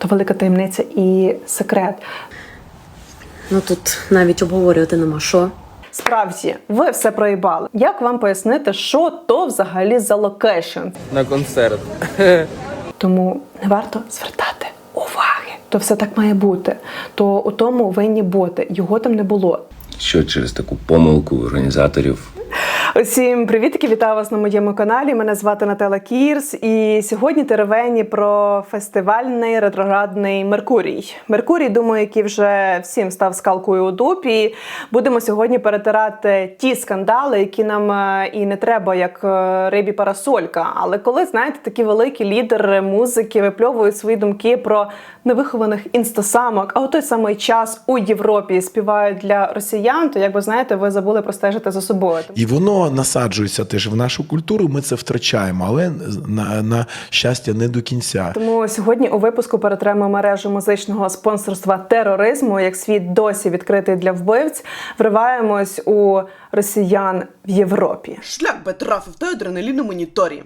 то велика таємниця і секрет. Ну тут навіть обговорювати нема що. Справді, ви все проїбали. Як вам пояснити, що то взагалі за локейшн? на концерт. Тому не варто звертати уваги. То все так має бути. То у тому винні боти. Його там не було. що через таку помилку організаторів Усім привітки, вітаю вас на моєму каналі. Мене звати Наталя Кірс, і сьогодні теревені про фестивальний ретроградний Меркурій. Меркурій, думаю, який вже всім став скалкою у дупі. Будемо сьогодні перетирати ті скандали, які нам е, і не треба, як е, рибі парасолька. Але коли знаєте, такі великі лідери музики випльовують свої думки про невихованих інстасамок, а у той самий час у Європі співають для росіян, то як ви знаєте, ви забули простежити за собою. І воно насаджується теж в нашу культуру. Ми це втрачаємо, але на, на щастя не до кінця. Тому сьогодні у випуску перетремо мережу музичного спонсорства тероризму, як світ досі відкритий для вбивць. Вриваємось у росіян в Європі. Шлях би трафив той адреналіну моніторі.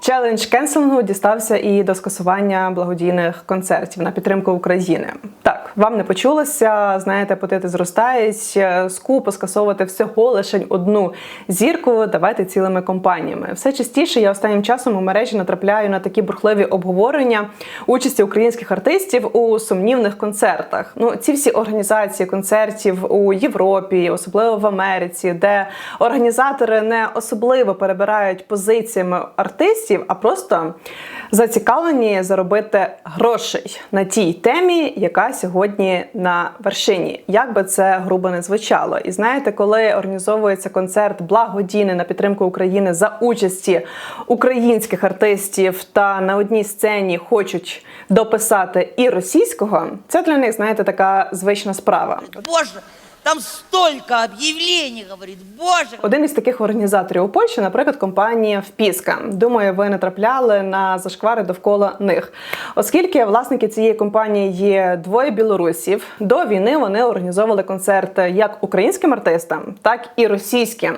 Челендж кенселингу дістався і до скасування благодійних концертів на підтримку України. Так, вам не почулося, знаєте, апетити зростають. е, Скупо скасовувати всього лише одну зірку. Давайте цілими компаніями. Все частіше я останнім часом у мережі натрапляю на такі бурхливі обговорення участі українських артистів у сумнівних концертах. Ну, ці всі організації концертів у Європі, особливо в Америці, де організатори не особливо перебирають позиціями артистів, а просто зацікавлені заробити грошей на тій темі, яка сьогодні на вершині. Як би це грубо не звучало. І знаєте, коли організовується концерт благодійний на підтримку України за участі українських артистів та на одній сцені хочуть дописати і російського, це для них, знаєте, така звична справа. Боже, там столько объявлений, говорит, боже. Один із таких організаторів у Польщі, наприклад, компанія Впіска. Думаю, ви не трапляли на зашквари довкола них. Оскільки власники цієї компанії є двоє білорусів, до війни вони організовували концерти як українським артистам, так і російським.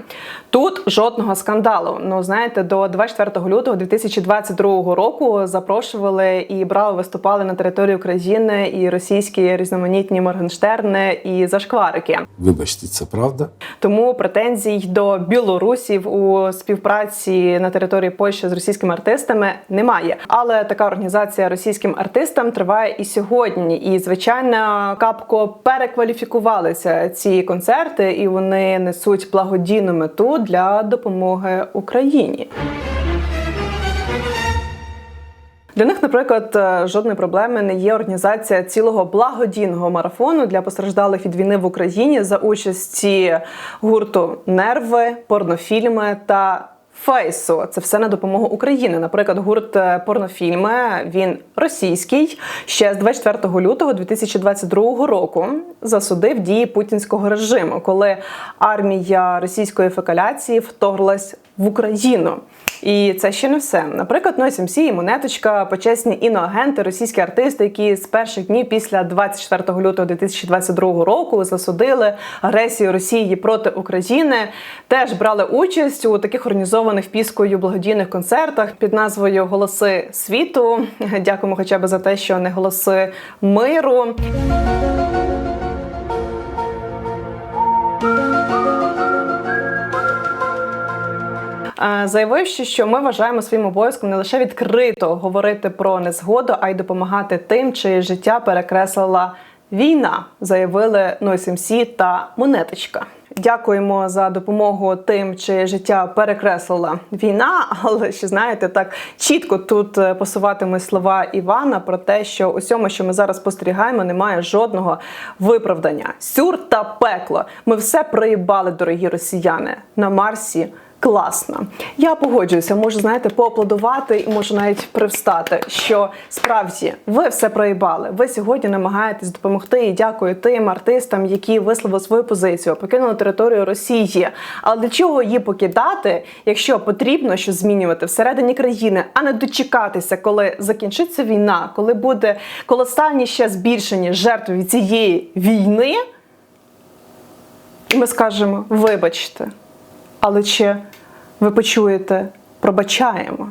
Тут жодного скандалу. Ну знаєте, до 24 лютого 2022 року запрошували і брали, виступали на території України і російські різноманітні Моргенштерни і зашкварики. Вибачте, це правда? Тому претензій до білорусів у співпраці на території Польщі з російськими артистами немає. Але така організація російським артистам триває і сьогодні. І звичайно, капко перекваліфікувалися ці концерти, і вони несуть благодійну мету для допомоги Україні. Для них, наприклад, е, жодної проблеми не є організація цілого благодійного марафону для постраждалих від війни в Україні за участі гурту Нерви, порнофільми та. Фейсу це все на допомогу Україні. Наприклад, гурт е, порнофільми він російський ще з 24 лютого 2022 року засудив дії путінського режиму, коли армія російської фекаляції вторглась в Україну. І це ще не все. Наприклад, ну SMC і Монеточка, почесні іноагенти, російські артисти, які з перших днів після 24 лютого 2022 року засудили агресію Росії проти України, теж брали участь у таких організованих піскою благодійних концертах під назвою Голоси світу. Дякуємо, хоча б за те, що не голоси миру. Заявивши, що ми вважаємо своїм обов'язком не лише відкрито говорити про незгоду, а й допомагати тим, чиє життя перекреслила війна, заявили NoSMC та Монеточка. Дякуємо за допомогу тим, чиє життя перекреслила війна. Але ще знаєте, так чітко тут е, посуватимуть слова Івана про те, що усьому, що ми зараз спостерігаємо, немає жодного виправдання. Сюр та пекло. Ми все проїбали, дорогі росіяни, на Марсі. Класно. Я погоджуюся, можу, знаєте, поаплодувати і можу навіть привстати, що справді ви все проїбали. Ви сьогодні намагаєтесь допомогти і дякую тим артистам, які висловили свою позицію, покинули територію Росії. Але для чого її покидати, якщо потрібно щось змінювати всередині країни, а не дочекатися, коли закінчиться війна, коли буде колосальні ще збільшені жертви від цієї війни? І ми скажемо: вибачте. Але чи ви почуєте пробачаємо?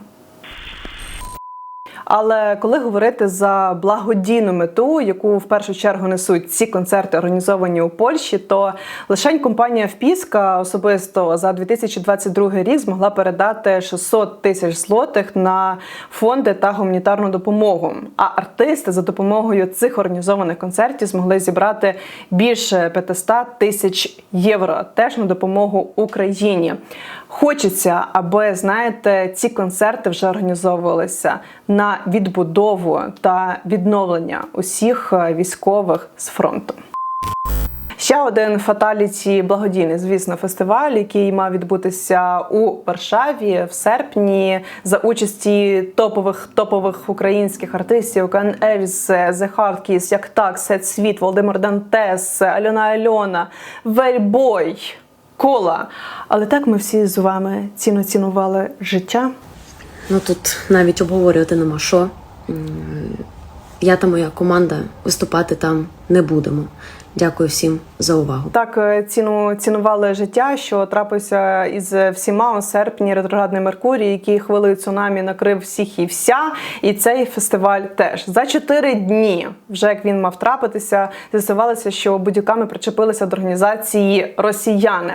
Але коли говорити за благодійну мету, яку в першу чергу несуть ці концерти, організовані у Польщі, то лише компанія Впіска особисто за 2022 рік змогла передати 600 тисяч злотих на фонди та гуманітарну допомогу. А артисти за допомогою цих організованих концертів змогли зібрати більше 500 тисяч євро теж на допомогу Україні. Хочеться, аби знаєте, ці концерти вже організовувалися на відбудову та відновлення усіх е, військових з фронту. Ще один фаталіті благодійний, звісно, фестиваль, який мав відбутися у Варшаві в серпні за участі топових топових українських артистів Кан The Hardkiss, як так, Сет Світ, Володимир Дантес, Альона Альона, Вельбой, Кола. Але так ми всі з вами ціно цінували життя. Ну тут навіть обговорювати нема що. Я та моя команда виступати там не будемо. Дякую всім за увагу. Так е, ціну цінували життя, що трапився із всіма у серпні ретроградний Меркурій, який хвилею цунамі накрив всіх і вся. І цей фестиваль теж за чотири дні, вже як він мав трапитися, з'ясувалося, що будь-яками причепилися до організації росіяни.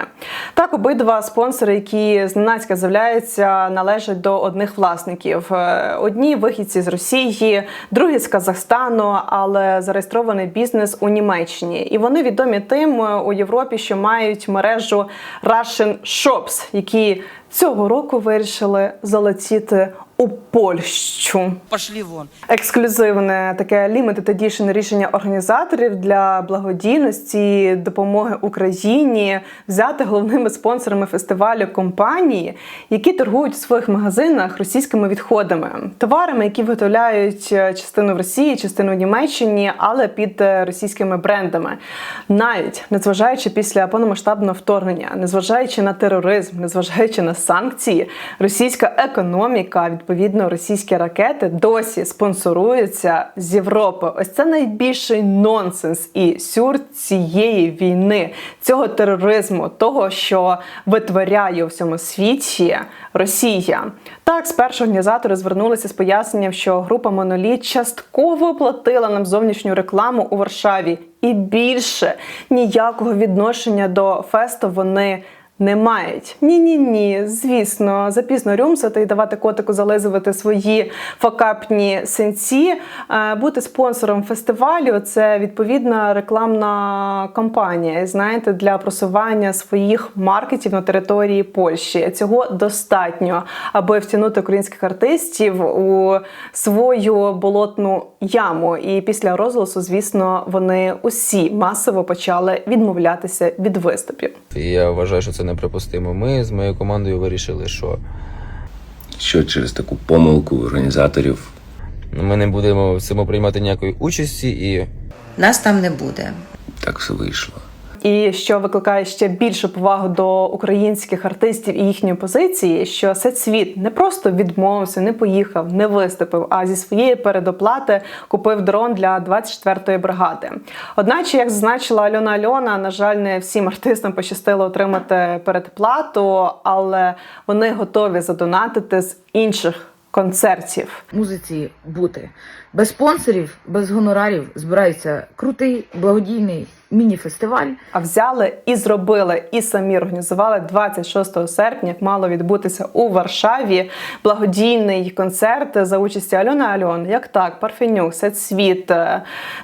Так, обидва спонсори, які зненацька з'являються, належать до одних власників. Е, Одні вихідці з Росії, другі з Казахстану, але зареєстрований бізнес у Німеччині. І вони відомі тим е, у Європі, що мають мережу Russian Shops, які цього року вирішили залетіти у Польщу. Пошли вон. Ексклюзивне таке limited edition рішення організаторів для благодійності допомоги Україні взяти головними спонсорами фестивалю компанії, які торгують у своїх магазинах російськими відходами, товарами, які виготовляють е, частину в Росії, частину в Німеччині, але під е, російськими брендами. Навіть незважаючи після повномасштабного вторгнення, незважаючи на тероризм, незважаючи на санкції, російська економіка, відповідно, російські ракети досі спонсоруються з Європи. Ось це найбільший нонсенс і сюр цієї війни, цього тероризму, того, що витворяє у всьому світі Росія. Так, спершу організатори звернулися з поясненням, що група Моноліт частково оплатила нам зовнішню рекламу у Варшаві, і більше ніякого відношення до фесту вони не мають. Ні, ні, ні. Звісно, запізно рюмсати і давати котику зализувати свої факапні сенці. Е, Бути спонсором фестивалю це відповідна рекламна кампанія. Знаєте, для просування своїх маркетів на території Польщі. Цього достатньо, аби втягнути українських артистів у свою болотну яму. І після розголосу, звісно, вони усі масово почали відмовлятися від виступів. Я вважаю, що це неприпустимо. Ми з моєю командою вирішили, що Що через таку помилку організаторів ми не будемо в цьому приймати ніякої участі, і Нас там не буде. так все вийшло. І що викликає ще більшу повагу до українських артистів і їхньої позиції, що Сецвіт не просто відмовився, не поїхав, не виступив, а зі своєї передоплати купив дрон для 24-ї бригади. Одначе, як зазначила Альона Альона, на жаль, не всім артистам пощастило отримати передплату, але вони готові задонатити з інших концертів. музиці бути. Без спонсорів, без гонорарів збирається крутий благодійний міні-фестиваль. А взяли і зробили, і самі організували 26 серпня, як мало відбутися у Варшаві благодійний концерт за участі Альони Альон, як так, Парфенюк, Сетсвіт, світ,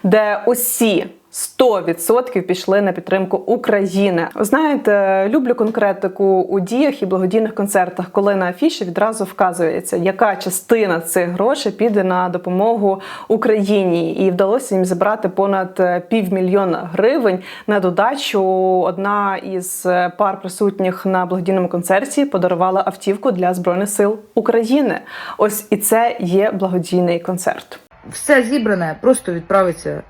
де усі. 100% пішли на підтримку України. Знаєте, люблю конкретику у діях і благодійних концертах, коли на афіші відразу вказується, яка частина цих грошей піде на допомогу Україні, і вдалося їм зібрати понад е, півмільйона гривень. На додачу одна із е, пар присутніх на благодійному концерті подарувала автівку для збройних сил України. Ось і це є благодійний концерт. Все зібране просто відправиться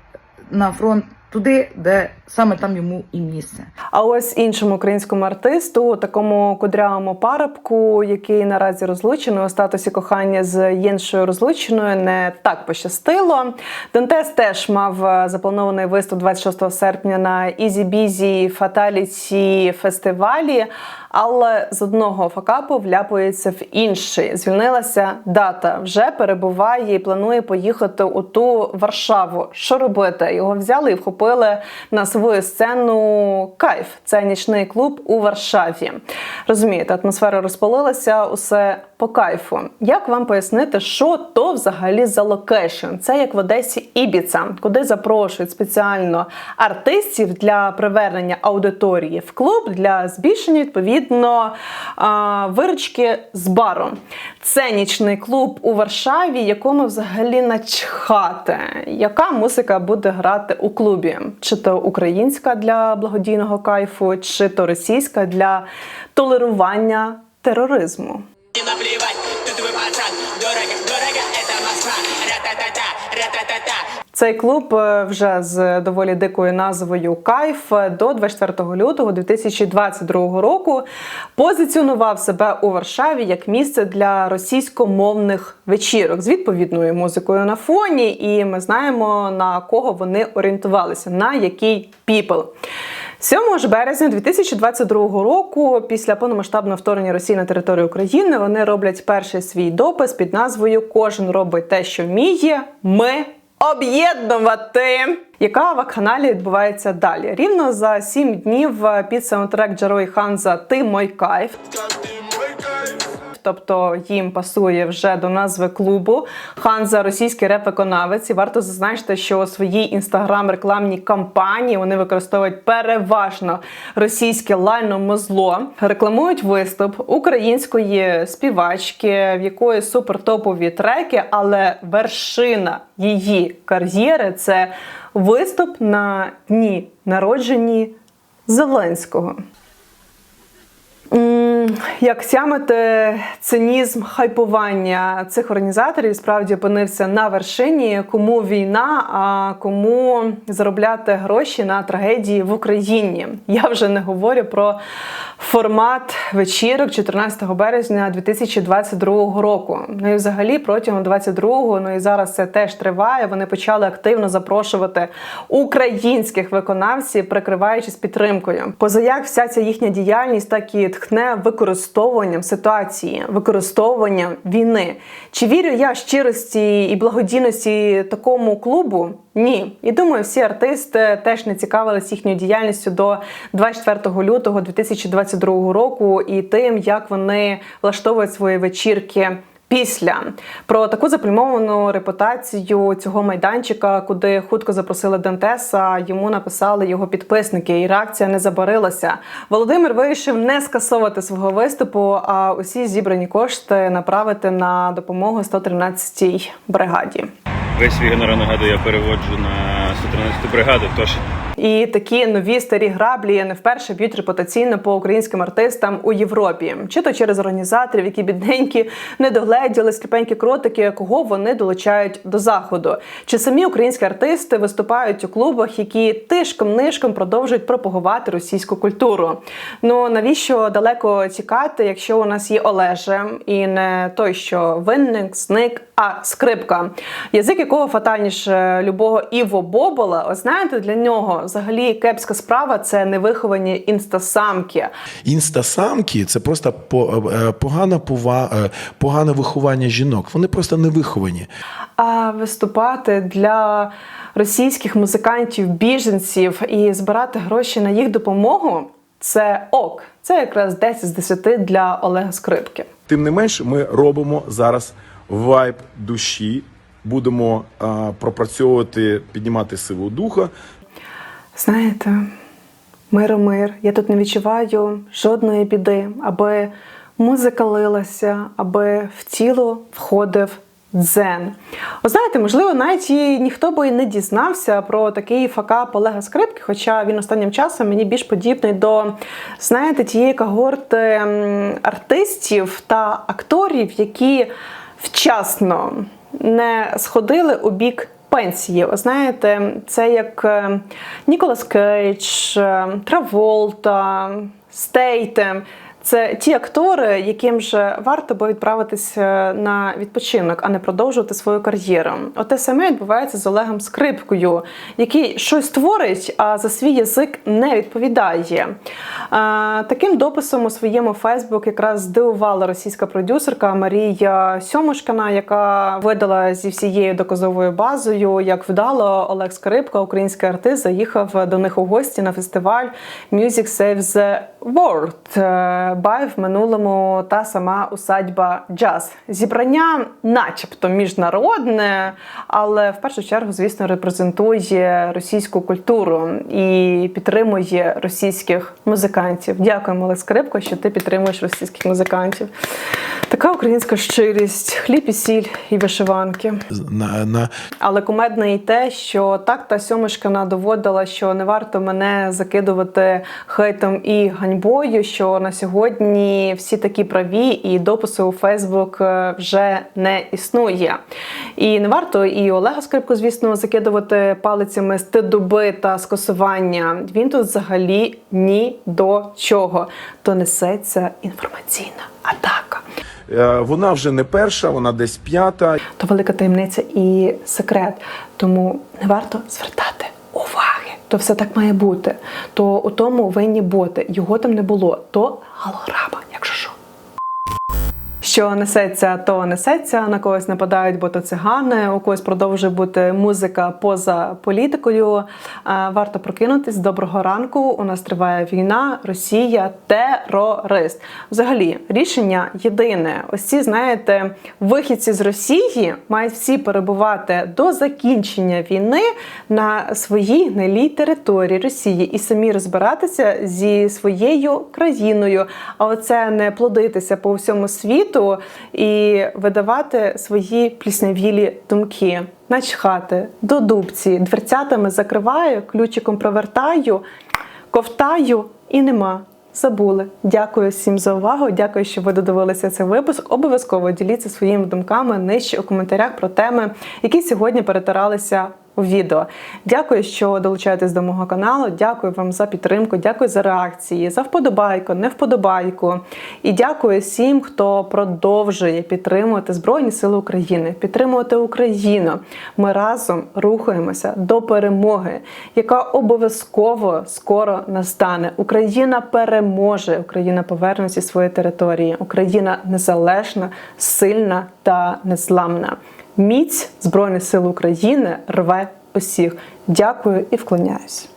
на фронт туди, де саме там йому і місце. А ось іншому українському артисту, такому кудрявому парубку, який наразі розлучений у статусі кохання з іншою розлученою, не так пощастило. Дантес теж мав е, запланований виступ 26 серпня на Ізі Бізі Fatality фестивалі, але з одного факапу вляпується в інший. Звільнилася дата. Вже перебуває і планує поїхати у ту Варшаву. Що робити? Його взяли і вхопили на свою сцену Кайф. Це нічний клуб у Варшаві. Розумієте, атмосфера розпалилася, усе по кайфу. Як вам пояснити, що то взагалі за локейшн? Це як в Одесі Ібіца, куди запрошують спеціально артистів для привернення аудиторії в клуб для збільшення відповідно виручки з бару. Це нічний клуб у Варшаві, якому взагалі начхати, яка музика буде грати у клубі, чи то українська для благодійного кайфу, чи то російська для толерування тероризму. Цей клуб е, вже з доволі дикою назвою Кайф до 24 лютого 2022 року позиціонував себе у Варшаві як місце для російськомовних вечірок з відповідною музикою на фоні. І ми знаємо на кого вони орієнтувалися, на який піпл. 7 ж березня 2022 року, після повномасштабного вторгнення Росії на територію України, вони роблять перший свій допис під назвою Кожен робить те, що вміє. Ми об'єднувати. Яка вакханалія відбувається далі? Рівно за сім днів під саундтрек Джаро і Ханза Ти мой кайф. Тобто їм пасує вже до назви клубу. Ханза російський реп-виконавець. І варто зазначити, що у своїй інстаграм-рекламній кампанії вони використовують переважно російське лайно мозло, рекламують виступ української співачки, в якої супертопові треки, але вершина її кар'єри це виступ на дні народженні Зеленського. Як сямити цинізм хайпування цих організаторів справді опинився на вершині, кому війна, а кому заробляти гроші на трагедії в Україні. Я вже не говорю про формат вечірок 14 березня 2022 року. Ну і взагалі протягом 22-го, ну і зараз це теж триває. Вони почали активно запрошувати українських виконавців, прикриваючись підтримкою. Позаяк вся ця їхня діяльність так і тхне використовуванням ситуації, використовуванням війни. Чи вірю я щирості і благодійності такому клубу? Ні. І думаю, всі артисти теж не цікавились їхньою діяльністю до 24 лютого 2022 року і тим, як вони влаштовують свої вечірки. Після про таку заплімовану репутацію цього майданчика, куди хутко запросили Дантеса, йому написали його підписники, і реакція не забарилася. Володимир вирішив не скасовувати свого виступу, а усі зібрані кошти направити на допомогу 113-й бригаді. Весь свій гонорар нагадую, я переводжу на 113 бригаду. Тож І такі нові старі граблі не вперше б'ють репутаційно по українським артистам у Європі, чи то через організаторів, які бідненькі не догледіли сліпенькі кротики, кого вони долучають до заходу. Чи самі українські артисти виступають у клубах, які тишком нишком продовжують пропагувати російську культуру? Ну навіщо далеко тікати, якщо у нас є Олеже, і не той, що винник, зник, а скрипка, язик якого фатальніше любого Іво Бобола. От знаєте, для нього взагалі кепська справа це невиховані інстасамки. Інстасамки це просто по- е, погана пова, е, погане виховання жінок. Вони просто не виховані. А виступати для російських музикантів, біженців і збирати гроші на їх допомогу це ок. Це якраз 10 з 10 для Олега Скрипки. Тим не менш, ми робимо зараз вайб душі, будемо а, пропрацьовувати, піднімати силу духа. Знаєте, мир, мир, я тут не відчуваю жодної біди, аби музика лилася, аби в тіло входив дзен. О, знаєте, можливо, навіть і ніхто би і не дізнався про такий факап Олега Скрипки, хоча він останнім часом мені більш подібний до, знаєте, тієї когорти артистів та акторів, які вчасно не сходили у бік пенсії. Ви знаєте, це як е, Ніколас Кейдж, е, Траволта, Стейтем. Це ті актори, яким же варто би відправитися на відпочинок, а не продовжувати свою кар'єру. Оте саме відбувається з Олегом Скрипкою, який щось творить, а за свій язик не відповідає. Таким дописом у своєму Фейсбук якраз здивувала російська продюсерка Марія Сьомушкина, яка видала зі всією доказовою базою, як вдало Олег Скрипка, український артист, заїхав до них у гості на фестиваль Music Saves the World. Бай в минулому та сама усадьба джаз. Зібрання, начебто, міжнародне, але в першу чергу, звісно, репрезентує російську культуру і підтримує російських музикантів. Дякуємо, Олег Скрипко, що ти підтримуєш російських музикантів. Така українська щирість, хліб і сіль і вишиванки. На, на Але кумедно і те, що так та Сьомишкина доводила, що не варто мене закидувати хейтом і ганьбою, що на сьогодні всі такі праві і дописи у Фейсбук е, вже не існує. І не варто і Олега Скрипку, звісно, закидувати палицями стидоби та скосування. Він тут взагалі ні до чого. То несеться інформаційна атака. Е, Вона вже не перша, вона десь п'ята. то велика таємниця і секрет. Тому не варто звертати уваги. То все так має бути. То у тому винні боти. Його там не було. То голограма, якщо що. Несеться, то несеться. На когось нападають, бо то цигани, у когось продовжує бути музика поза політикою. Варто прокинутись. Доброго ранку. У нас триває війна, Росія, терорист. Взагалі, рішення єдине. Ось ці, знаєте, вихідці з Росії мають всі перебувати до закінчення війни на своїй гнилій території Росії і самі розбиратися зі своєю країною. А оце не плодитися по всьому світу і видавати свої пліснявілі думки. Начхати до дубці, дверцятами закриваю, ключиком провертаю, ковтаю і нема. Забули. Дякую всім за увагу. Дякую, що ви додивилися цей випуск. Обов'язково діліться своїми думками нижче у коментарях про теми, які сьогодні перетиралися відео. Дякую, що долучаєтесь до мого каналу. Дякую вам за підтримку, дякую за реакції, за вподобайку, не вподобайку. І дякую всім, хто продовжує підтримувати Збройні Сили України, підтримувати Україну. Ми разом рухаємося до перемоги, яка обов'язково скоро настане. Україна переможе, Україна поверне всі свої території. Україна незалежна, сильна та незламна. Міць Збройних сил України рве усіх. Дякую і вклоняюсь.